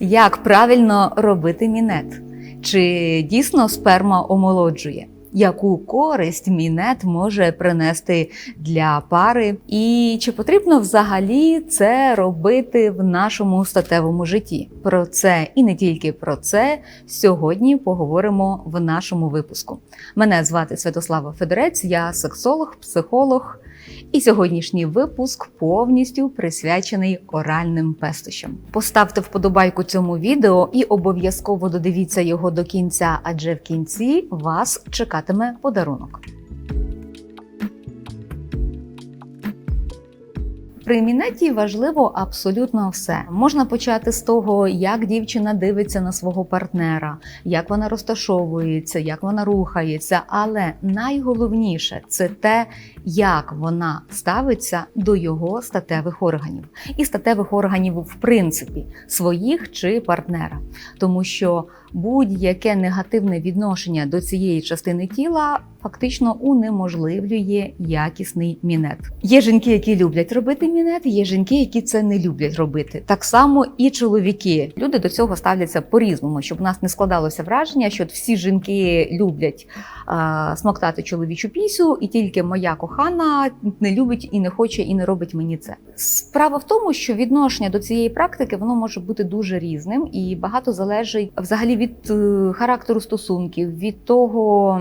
Як правильно робити мінет? Чи дійсно сперма омолоджує? Яку користь мінет може принести для пари? І чи потрібно взагалі це робити в нашому статевому житті? Про це і не тільки про це сьогодні поговоримо в нашому випуску. Мене звати Святослава Федорець, я сексолог, психолог. І сьогоднішній випуск повністю присвячений оральним пестощам. Поставте вподобайку цьому відео і обов'язково додивіться його до кінця, адже в кінці вас чекатиме подарунок. При мінеті важливо абсолютно все. Можна почати з того, як дівчина дивиться на свого партнера, як вона розташовується, як вона рухається. Але найголовніше це те, як вона ставиться до його статевих органів і статевих органів, в принципі, своїх чи партнера, тому що будь-яке негативне відношення до цієї частини тіла фактично унеможливлює якісний мінет. Є жінки, які люблять робити мінет, є жінки, які це не люблять робити. Так само і чоловіки. Люди до цього ставляться по-різному, щоб у нас не складалося враження, що всі жінки люблять а, смоктати чоловічу пісю, і тільки моя кохана не любить і не хоче, і не робить мені це. Справа в тому, що відношення до цієї практики воно може бути дуже різним і багато залежить взагалі від е, характеру стосунків, від того,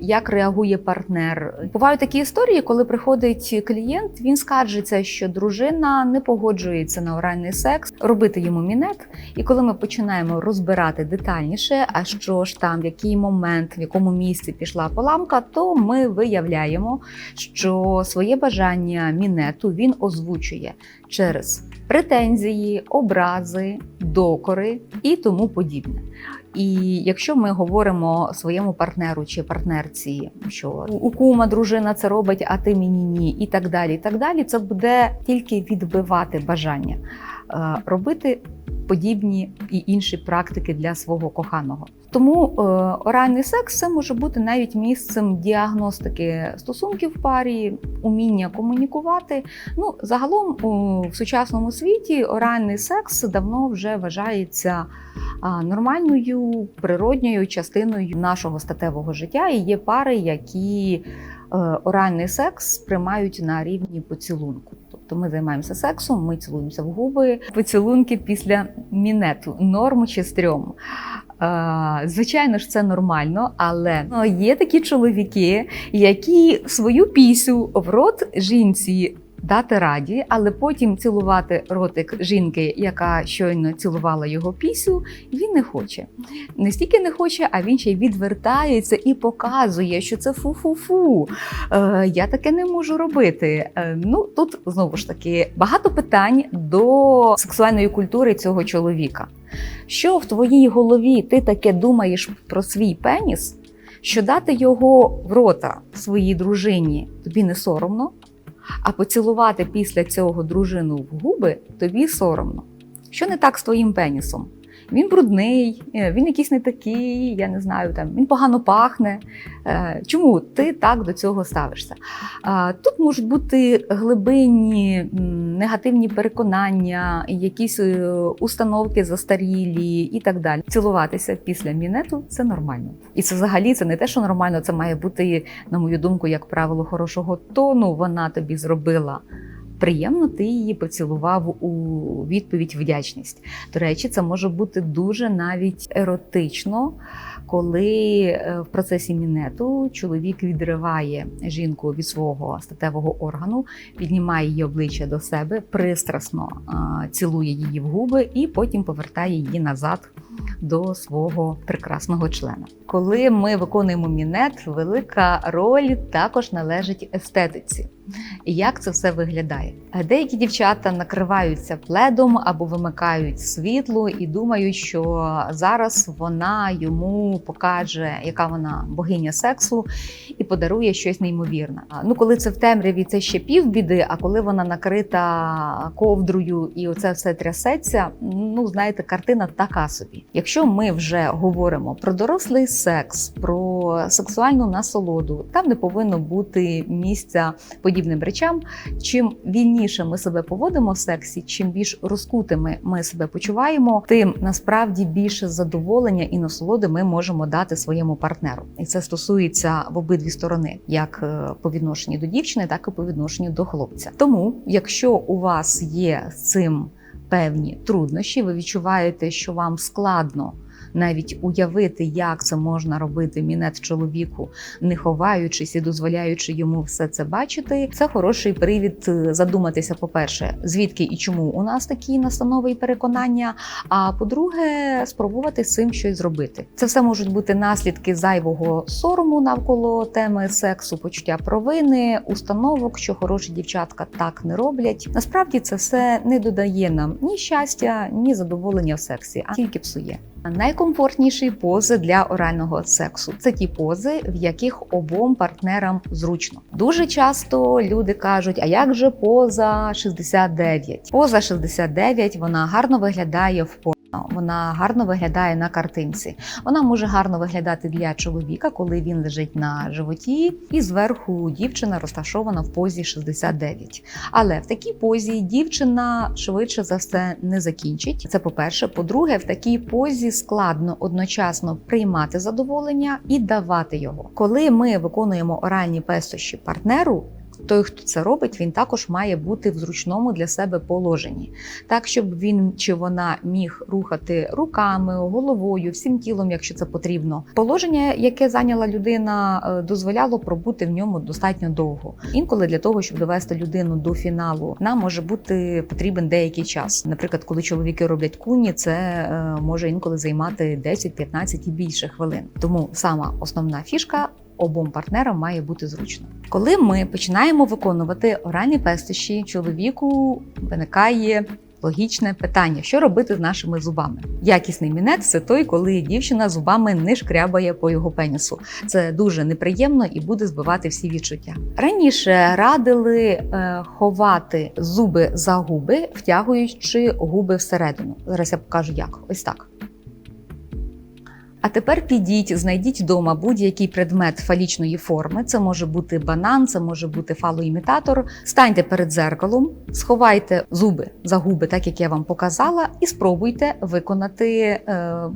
як реагує партнер. Бувають такі історії, коли приходить клієнт, він скаржиться, що дружина не погоджується на оральний секс, робити йому мінет. І коли ми починаємо розбирати детальніше, а що ж там, в який момент, в якому місці пішла поламка, то ми виявляємо, що своє бажання мінету він озвучує через претензії, образи, докори і тому подібне. І якщо ми говоримо своєму партнеру чи партнерці, що у кума дружина це робить, а ти мені ні, і так далі, і так далі, це буде тільки відбивати бажання е, робити подібні і інші практики для свого коханого. Тому е, оральний секс це може бути навіть місцем діагностики стосунків в парі, уміння комунікувати. Ну, загалом в сучасному світі оральний секс давно вже вважається нормальною природньою частиною нашого статевого життя. І є пари, які е, оральний секс сприймають на рівні поцілунку. Тобто ми займаємося сексом, ми цілуємося в губи, поцілунки після мінету, норму чи стрьому. Звичайно ж, це нормально, але ну, є такі чоловіки, які свою пісю в рот жінці дати раді, але потім цілувати ротик жінки, яка щойно цілувала його пісю, він не хоче. Не стільки не хоче, а він ще й відвертається і показує, що це фу-фу-фу. Е, я таке не можу робити. Е, ну тут знову ж таки багато питань до сексуальної культури цього чоловіка. Що в твоїй голові ти таке думаєш про свій пеніс, що дати його в рота своїй дружині тобі не соромно, а поцілувати після цього дружину в губи тобі соромно. Що не так з твоїм пенісом? Він брудний, е, він якийсь не такий, я не знаю, там він погано пахне. Е, Чому ти так до цього ставишся? Тут можуть бути глибинні негативні переконання, якісь е, установки застарілі і так далі. Цілуватися після мінету це нормально. І це взагалі це не те, що нормально, це має бути, на мою думку, як правило, хорошого тону. Вона тобі зробила. Приємно, ти її поцілував у відповідь вдячність. До речі, це може бути дуже навіть еротично, коли е, в процесі мінету чоловік відриває жінку від свого статевого органу, піднімає її обличчя до себе, пристрасно цілує її в губи і потім повертає її назад до свого прекрасного члена. Коли ми виконуємо мінет, велика роль також належить естетиці. Як це все виглядає? Деякі дівчата накриваються пледом або вимикають світло і думають, що зараз вона йому покаже, яка вона богиня сексу, і подарує щось неймовірне. Ну, коли це в темряві, це ще півбіди, а коли вона накрита ковдрою і оце все трясеться, ну знаєте, картина така собі. Якщо ми вже говоримо про дорослий секс, про сексуальну насолоду, там не повинно бути місця подібним речам. Чим вільніше ми себе поводимо в сексі, чим більш розкутими ми себе почуваємо, тим насправді більше задоволення і насолоди ми можемо дати своєму партнеру. І це стосується в обидві сторони, як е, по відношенню до дівчини, так і по відношенню до хлопця. Тому, якщо у вас є з цим певні труднощі, ви відчуваєте, що вам складно навіть уявити, як це можна робити мінет чоловіку, не ховаючись і дозволяючи йому все це бачити. Це хороший привід е, задуматися. По перше, звідки і чому у нас такі настанови і переконання. А по-друге, спробувати з цим щось зробити. Це все можуть бути наслідки зайвого сорому навколо теми сексу, почуття провини, установок, що хороші дівчатка так не роблять. Насправді це все не додає нам ні щастя, ні задоволення в сексі, а тільки псує. Найкомфортніші пози для орального сексу це ті пози, в яких обом партнерам зручно. Дуже часто люди кажуть: а як же поза 69? Поза 69 вона гарно виглядає в порно, Вона гарно виглядає на картинці. Вона може гарно виглядати для чоловіка, коли він лежить на животі, і зверху дівчина розташована в позі 69. Але в такій позі дівчина швидше за все не закінчить. Це по-перше. По-друге, в такій позі складно одночасно приймати задоволення і давати його. Коли ми виконуємо оральні пестощі партнеру. Той, хто це робить, він також має бути в зручному для себе положенні, так щоб він чи вона міг рухати руками, головою, всім тілом, якщо це потрібно. Положення, яке зайняла людина, е, дозволяло пробути в ньому достатньо довго. Інколи для того, щоб довести людину до фіналу, нам може бути потрібен деякий час. Наприклад, коли чоловіки роблять куні, це е, може інколи займати 10, 15 і більше хвилин. Тому сама основна фішка обом партнерам має бути зручно. Коли ми починаємо виконувати оральні пестощі, чоловіку виникає логічне питання: що робити з нашими зубами? Якісний мінет це той, коли дівчина зубами не шкрябає по його пенісу. Це дуже неприємно і буде збивати всі відчуття. Раніше радили е, ховати зуби за губи, втягуючи губи всередину. Зараз я покажу як. Ось так. А тепер підіть, знайдіть вдома будь-який предмет фалічної форми. Це може бути банан, це може бути фалоімітатор. Станьте перед дзеркалом, сховайте зуби за губи, так як я вам показала, і спробуйте виконати е,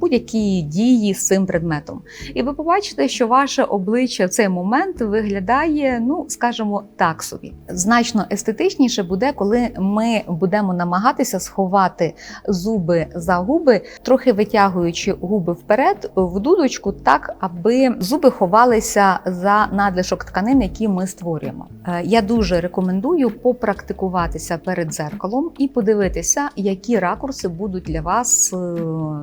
будь-які дії з цим предметом. І ви побачите, що ваше обличчя в цей момент виглядає, ну скажімо, так собі. Значно естетичніше буде, коли ми будемо намагатися сховати зуби за губи, трохи витягуючи губи вперед в дудочку так, аби зуби ховалися за надлишок тканин, які ми створюємо. Е, Я дуже рекомендую попрактикуватися перед зеркалом і подивитися, які ракурси будуть для вас е,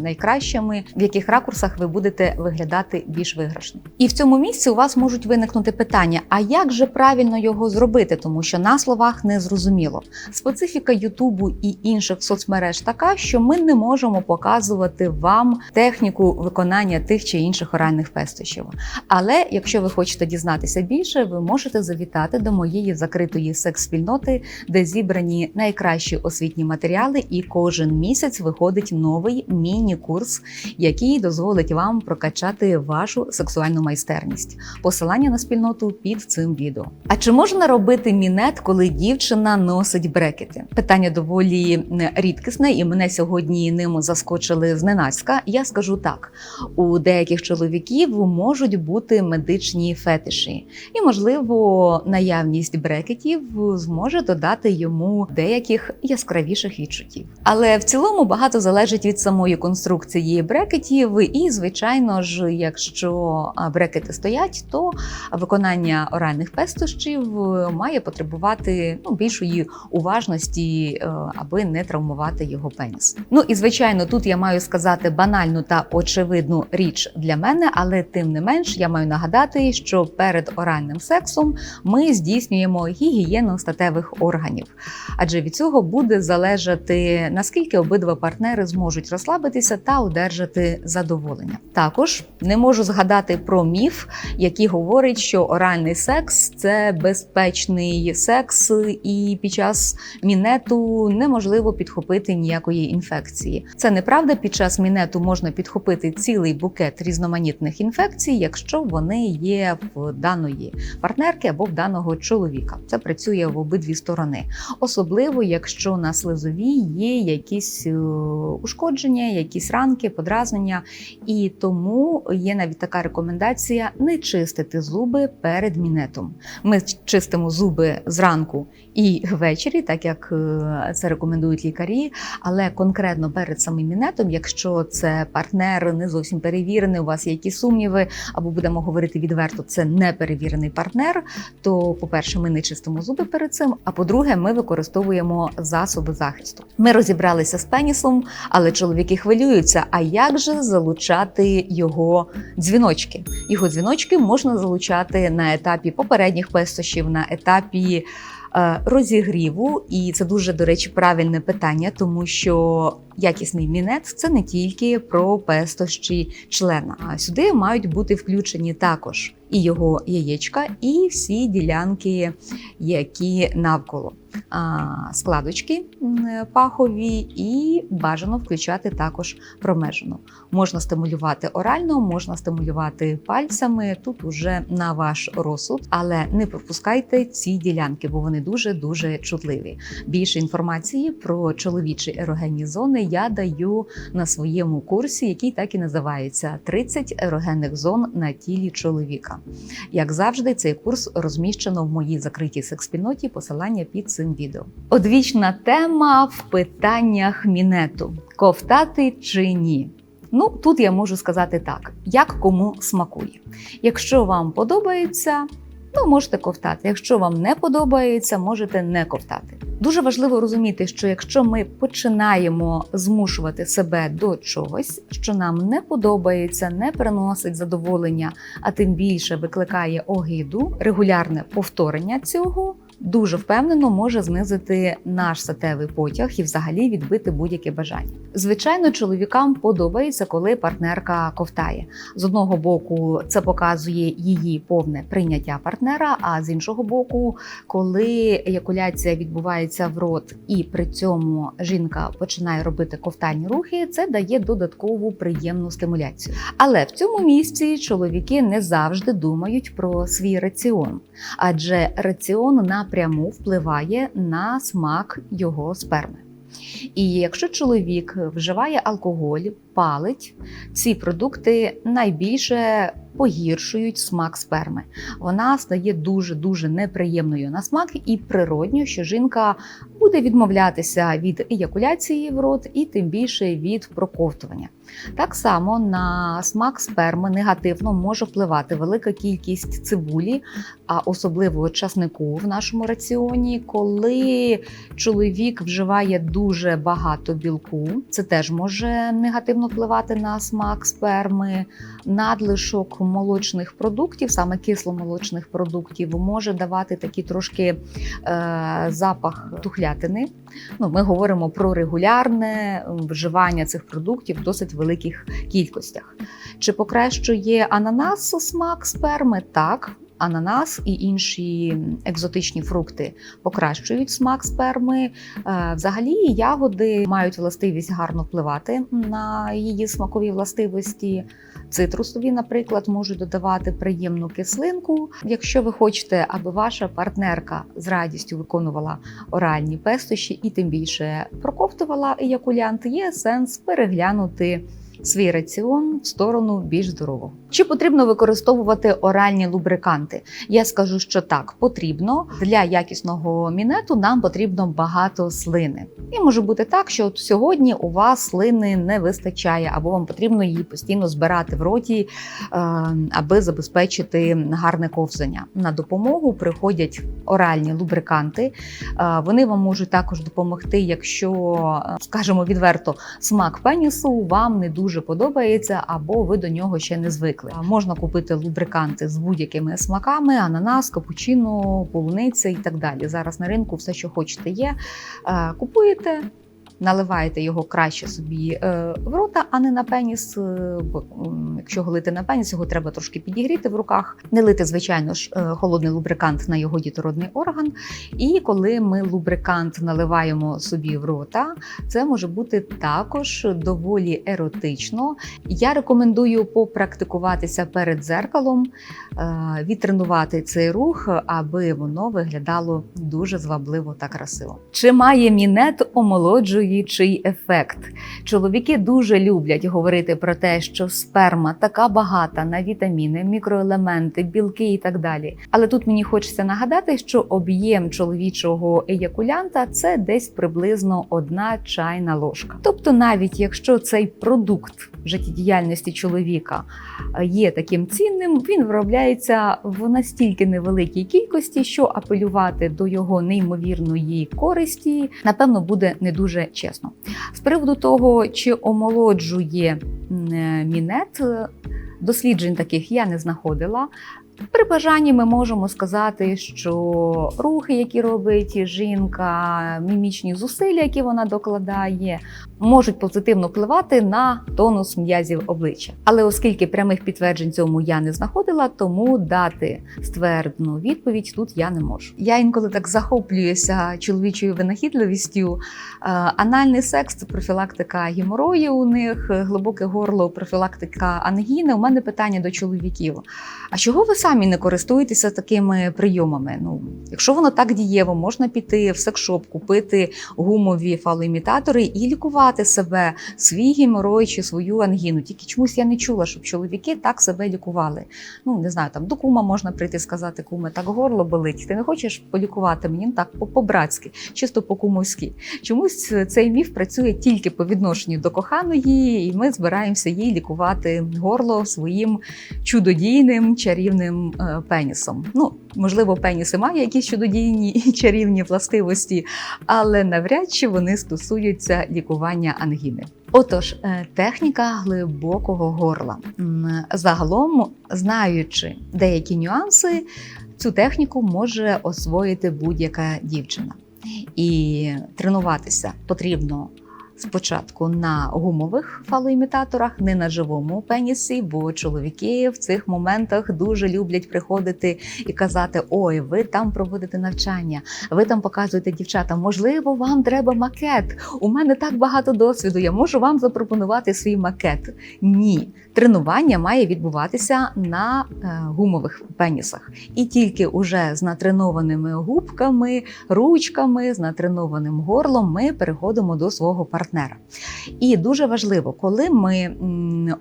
найкращими, в яких ракурсах ви будете виглядати більш виграшно. І в цьому місці у вас можуть виникнути питання: а як же правильно його зробити, тому що на словах не зрозуміло. Специфіка Ютубу і інших соцмереж така, що ми не можемо показувати вам техніку виконання тих чи інших оральних пестощів. Але якщо ви хочете дізнатися більше, ви можете завітати до моєї закритої секс-спільноти, де зібрані найкращі освітні матеріали, і кожен місяць виходить новий міні-курс, який дозволить вам прокачати вашу сексуальну майстерність. Посилання на спільноту під цим відео. А чи можна робити мінет, коли дівчина носить брекети? Питання доволі рідкісне, і мене сьогодні ним заскочили зненацька. Я скажу так: у деяких чоловіків можуть бути медичні фетиші, і, можливо, наявність брекетів зможе додати йому деяких яскравіших відчуттів. Але в цілому багато залежить від самої конструкції брекетів, і, звичайно ж, якщо брекети стоять, то виконання оральних пестощів має потребувати ну, більшої уважності, е, аби не травмувати його пеніс. Ну і звичайно, тут я маю сказати банальну та очевидну річ для мене, але тим не менш я маю нагадати, що перед оральним сексом ми здійснюємо гігієну статевих органів, адже від цього буде залежати наскільки обидва партнери зможуть розслабитися та одержати задоволення. Також не можу згадати про міф, який говорить, що оральний секс це безпечний секс, і під час мінету неможливо підхопити ніякої інфекції. Це неправда. Під час мінету можна підхопити цілий цілий букет різноманітних інфекцій, якщо вони є в даної партнерки або в даного чоловіка. Це працює в обидві сторони, особливо якщо на слизовій є якісь е, ушкодження, якісь ранки, подразнення, і тому є навіть така рекомендація не чистити зуби перед мінетом. Ми чистимо зуби зранку і ввечері, так як е, це рекомендують лікарі. Але конкретно перед самим мінетом, якщо це партнер не зовсім перевірений, у вас є якісь сумніви, або будемо говорити відверто, це не перевірений партнер. То, по-перше, ми не чистимо зуби перед цим. А по-друге, ми використовуємо засоби захисту. Ми розібралися з пенісом, але чоловіки хвилюються. А як же залучати його дзвіночки? Його дзвіночки можна залучати на етапі попередніх пестощів, на етапі е, розігріву, і це дуже, до речі, правильне питання, тому що якісний мінет це не тільки про пестощі члена. А сюди мають бути включені також і його яєчка, і всі ділянки, які навколо. Складочки пахові, і бажано включати також промежину. Можна стимулювати орально, можна стимулювати пальцями. Тут уже на ваш розсуд, але не пропускайте ці ділянки, бо вони дуже дуже чутливі. Більше інформації про чоловічі ерогенні зони я даю на своєму курсі, який так і називається «30 ерогенних зон на тілі чоловіка. Як завжди, цей курс розміщено в моїй закритій секс-спільноті. Посилання під цим відео. Одвічна тема в питаннях мінету: ковтати чи ні. Ну, тут я можу сказати так: як кому смакує. Якщо вам подобається, ну можете ковтати. Якщо вам не подобається, можете не ковтати. Дуже важливо розуміти, що якщо ми починаємо змушувати себе до чогось, що нам не подобається, не приносить задоволення, а тим більше викликає огиду, регулярне повторення цього. Дуже впевнено може знизити наш сатевий потяг і взагалі відбити будь-яке бажання. Звичайно, чоловікам подобається, коли партнерка ковтає. З одного боку, це показує її повне прийняття партнера. А з іншого боку, коли еякуляція відбувається в рот, і при цьому жінка починає робити ковтальні рухи, це дає додаткову приємну стимуляцію. Але в цьому місці чоловіки не завжди думають про свій раціон, адже раціон напряму впливає на смак його сперми. І якщо чоловік вживає алкоголь, палить, ці продукти найбільше погіршують смак сперми. Вона стає дуже дуже неприємною на смак, і природньо, що жінка буде відмовлятися від еякуляції в рот і тим більше від проковтування. Так само на смак сперми негативно може впливати велика кількість цибулі, а особливо часнику в нашому раціоні, коли чоловік вживає дуже багато білку, це теж може негативно впливати на смак сперми, надлишок молочних продуктів, саме кисломолочних продуктів, може давати такий трошки е, запах тухлятини. Ну, Ми говоримо про регулярне вживання цих продуктів в досить великих кількостях. Чи покращує ананас смак сперми? Так. Ананас і інші екзотичні фрукти покращують смак сперми. Е, Взагалі, ягоди мають властивість гарно впливати на її смакові властивості. Цитрусові, наприклад, можуть додавати приємну кислинку. Якщо ви хочете, аби ваша партнерка з радістю виконувала оральні пестощі і тим більше проковтувала еякулянт, є сенс переглянути свій раціон в сторону більш здорового. Чи потрібно використовувати оральні лубриканти? Я скажу, що так, потрібно. Для якісного мінету нам потрібно багато слини. І може бути так, що от сьогодні у вас слини не вистачає, або вам потрібно її постійно збирати в роті, е, аби забезпечити гарне ковзання. На допомогу приходять оральні лубриканти. Е, Вони вам можуть також допомогти, якщо, е, скажімо відверто, смак пенісу вам не дуже подобається, або ви до нього ще не звикли. А Можна купити лубриканти з будь-якими смаками: ананас, капучино, полуниця і так далі. Зараз на ринку все, що хочете, є. Е, Купуєте. Наливаєте його краще собі е, в рота, а не на пеніс. е, бо, м, Якщо голити на пеніс, його треба трошки підігріти в руках. Не лити, звичайно ж, е, холодний лубрикант на його дітородний орган. І коли ми лубрикант наливаємо собі в рота, це може бути також доволі еротично. Я рекомендую попрактикуватися перед дзеркалом, е, відтренувати цей рух, аби воно виглядало дуже звабливо та красиво. Чи має мінет омолоджуючий ефект? Чоловіки дуже люблять говорити про те, що сперма така багата на вітаміни, мікроелементи, білки і так далі. Але тут мені хочеться нагадати, що об'єм чоловічого еякулянта це десь приблизно одна чайна ложка. Тобто, навіть якщо цей продукт життєдіяльності чоловіка е, є таким цінним, він виробляється в настільки невеликій кількості, що апелювати до його неймовірної користі, напевно, буде не дуже чесно. З приводу того, чи омолоджує е, мінет, досліджень таких я не знаходила. При бажанні ми можемо сказати, що рухи, які робить жінка, мімічні зусилля, які вона докладає, можуть позитивно впливати на тонус м'язів обличчя. Але оскільки прямих підтверджень цьому я не знаходила, тому дати ствердну відповідь тут я не можу. Я інколи так захоплююся чоловічою винахідливістю. Е, Анальний секс це профілактика геморою у них, глибоке горло, профілактика ангіни. У мене питання до чоловіків. А чого ви самі не користуєтеся такими прийомами? Ну, якщо воно так дієво, можна піти в секшоп, купити гумові фалоімітатори і лікувати себе, свій геморой чи свою ангіну. Тільки чомусь я не чула, щоб чоловіки так себе лікували. Ну не знаю, там до кума можна прийти сказати, куме, так горло болить. Ти не хочеш полікувати мені Ну, так по-братськи, чисто по-кумовськи. Чомусь цей міф працює тільки по відношенню до коханої, і ми збираємося їй лікувати горло своїм чудодійним чарівним е, пенісом. Ну, можливо, пеніси має якісь чудодійні і чарівні властивості, але навряд чи вони стосуються лікування ангіни. Отож, е, техніка глибокого горла. Загалом, знаючи деякі нюанси, цю техніку може освоїти будь-яка дівчина. І тренуватися потрібно спочатку на гумових фалоімітаторах, не на живому пенісі, бо чоловіки в цих моментах дуже люблять приходити і казати: Ой, ви там проводите навчання, ви там показуєте дівчатам, можливо, вам треба макет. У мене так багато досвіду. Я можу вам запропонувати свій макет. Ні, тренування має відбуватися на е, гумових пенісах. І тільки уже з натренованими губками, ручками, з натренованим горлом ми переходимо до свого партнера. І дуже важливо, коли ми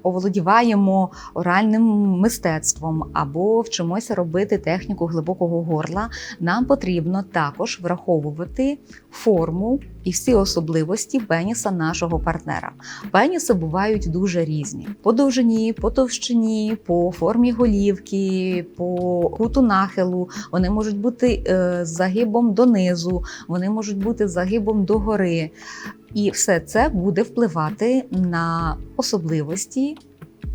оволодіваємо оральним мистецтвом або вчимося робити техніку глибокого горла, нам потрібно також враховувати форму і всі особливості пеніса нашого партнера. Пеніси бувають дуже різні: по довжині, по товщині, по формі голівки, по куту нахилу. Вони можуть бути е, загибом донизу, вони можуть бути загибом догори. І все це буде впливати на особливості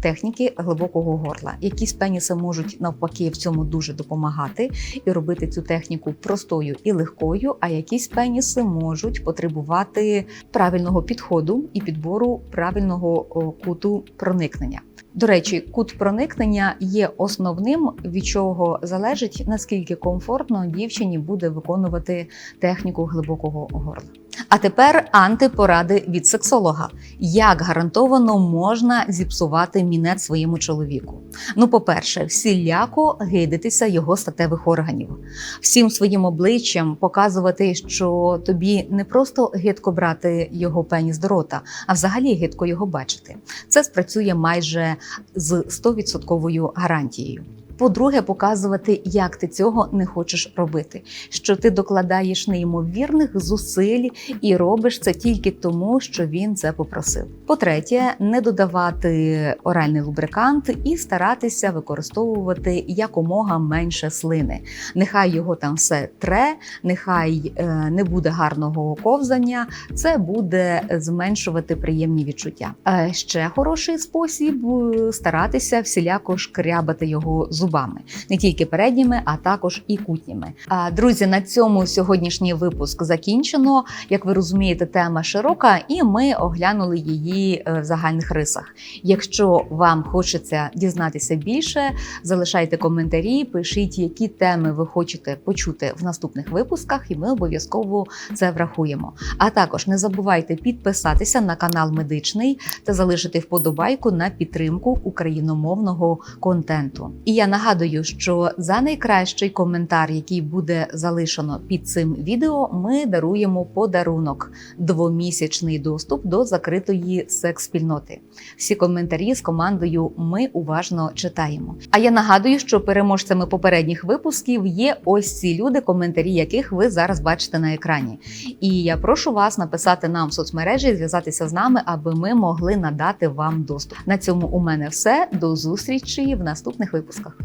техніки глибокого горла. Якісь пеніси можуть навпаки в цьому дуже допомагати і робити цю техніку простою і легкою, а якісь пеніси можуть потребувати правильного підходу і підбору правильного куту проникнення. До речі, кут проникнення є основним, від чого залежить наскільки комфортно дівчині буде виконувати техніку глибокого горла. А тепер антипоради від сексолога. Як гарантовано можна зіпсувати мінет своєму чоловіку? Ну, по-перше, всіляко гидитися його статевих органів, всім своїм обличчям показувати, що тобі не просто гидко брати його пеніс до рота, а взагалі гидко його бачити. Це спрацює майже з 100% гарантією. По-друге, показувати, як ти цього не хочеш робити, що ти докладаєш неймовірних зусиль і робиш це тільки тому, що він це попросив. По-третє, не додавати оральний лубрикант і старатися використовувати якомога менше слини. Нехай його там все тре, нехай е, не буде гарного ковзання. Це буде зменшувати приємні відчуття. Е, ще хороший спосіб е, старатися всіляко шкрябати його зубами. Зубами, не тільки передніми, а також і кутніми. Друзі, на цьому сьогоднішній випуск закінчено. Як ви розумієте, тема широка, і ми оглянули її е, в загальних рисах. Якщо вам хочеться дізнатися більше, залишайте коментарі, пишіть, які теми ви хочете почути в наступних випусках, і ми обов'язково це врахуємо. А також не забувайте підписатися на канал Медичний та залишити вподобайку на підтримку україномовного контенту. І я нагадую, що за найкращий коментар, який буде залишено під цим відео, ми даруємо подарунок двомісячний доступ до закритої секс-спільноти. Всі коментарі з командою ми уважно читаємо. А я нагадую, що переможцями попередніх випусків є ось ці люди, коментарі яких ви зараз бачите на екрані. І я прошу вас написати нам в соцмережі, зв'язатися з нами, аби ми могли надати вам доступ. На цьому у мене все. До зустрічі в наступних випусках.